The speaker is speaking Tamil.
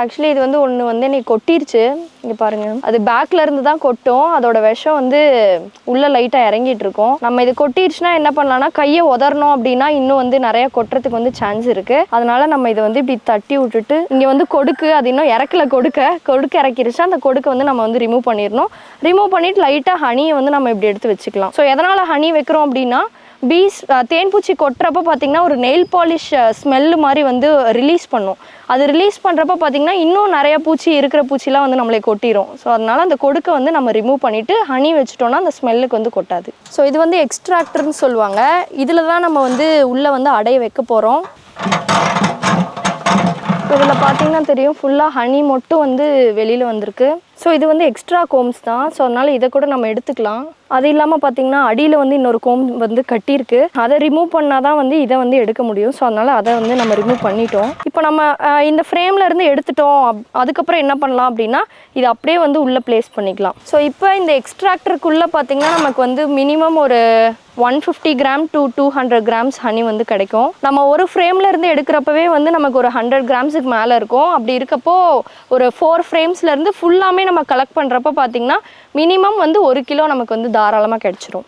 ஆக்சுவலி இது வந்து ஒன்று வந்து இன்னைக்கு கொட்டிருச்சு. இங்கே பாருங்க. அது பேக்ல இருந்து தான் கொட்டும். அதோட விஷம் வந்து உள்ள லைட்டாக இறங்கிட்டு இருக்கும். நம்ம இது கொட்டிருச்சுன்னா என்ன பண்ணலாம்னா கையை உதறணும் அப்படின்னா இன்னும் வந்து நிறைய கொட்டுறதுக்கு வந்து சான்ஸ் இருக்கு. அதனால நம்ம இதை வந்து இப்படி தட்டி விட்டுட்டு இங்கே வந்து கொடுக்கு அது இன்னும் இறக்கல கொடுக்க. கொடுக்க இறக்கிருச்சு. அந்த கொடுக்க வந்து நம்ம வந்து ரிமூவ் பண்ணிடணும். ரிமூவ் பண்ணிட்டு லைட்டாக ஹனியை வந்து நம்ம இப்படி எடுத்து வச்சுக்கலாம். ஸோ எதனால் ஹனி வைக்கிறோம் அப்படின்னா பீஸ் தேன்பூச்சி கொட்டுறப்ப பார்த்தீங்கன்னா ஒரு நெயில் பாலிஷ் ஸ்மெல்லு மாதிரி வந்து ரிலீஸ் பண்ணும். அது ரிலீஸ் பண்ணுறப்ப பார்த்தீங்கன்னா இன்னும் நிறைய பூச்சி இருக்கிற பூச்சிலாம் வந்து நம்மளை கொட்டிடும் ஸோ அதனால் அந்த கொடுக்க வந்து நம்ம ரிமூவ் பண்ணிவிட்டு ஹனி வச்சுட்டோம்னா அந்த ஸ்மெல்லுக்கு வந்து கொட்டாது. ஸோ இது வந்து எக்ஸ்ட்ராக்டர்னு சொல்லுவாங்க. இதில் தான் நம்ம வந்து உள்ளே வந்து அடைய வைக்க போகிறோம் இதில் பார்த்தீங்கன்னா தெரியும். ஃபுல்லாக ஹனி மட்டும் வந்து வெளியில் வந்திருக்கு. ஸோ இது வந்து எக்ஸ்ட்ரா கோம்ஸ் தான். ஸோ அதனால் இதை கூட நம்ம எடுத்துக்கலாம். அது இல்லாமல் பார்த்தீங்கன்னா அடியில் வந்து இன்னொரு கோம் வந்து கட்டியிருக்கு. அதை ரிமூவ் பண்ணால் தான் வந்து இதை வந்து எடுக்க முடியும். ஸோ அதனால் அதை வந்து நம்ம ரிமூவ் பண்ணிட்டோம். இப்போ நம்ம இந்த ஃப்ரேம்ல இருந்து எடுத்துட்டோம். அப்- அதுக்கப்புறம் என்ன பண்ணலாம் அப்படின்னா இது அப்படியே வந்து உள்ளே ப்ளேஸ் பண்ணிக்கலாம். ஸோ இப்போ இந்த எக்ஸ்ட்ராக்டருக்குள்ளே பார்த்தீங்கன்னா நமக்கு வந்து மினிமம் ஒரு one fifty gram to two hundred grams honey வந்து கிடைக்கும். நம்ம ஒரு ஃப்ரேம்ல இருந்து எடுக்கிறப்பவே வந்து நமக்கு ஒரு ஹண்ட்ரட் கிராம்ஸுக்கு மேலே இருக்கும். அப்படி இருக்கப்போ ஒரு ஃபோர் ஃப்ரேம்ஸ்லேருந்து ஃபுல்லாமே நம்ம கலெக்ட் பண்ணுறப்ப பார்த்திங்கன்னா மினிமம் வந்து ஒரு கிலோ நமக்கு வந்து தாராளமாக கிடைச்சிரும்.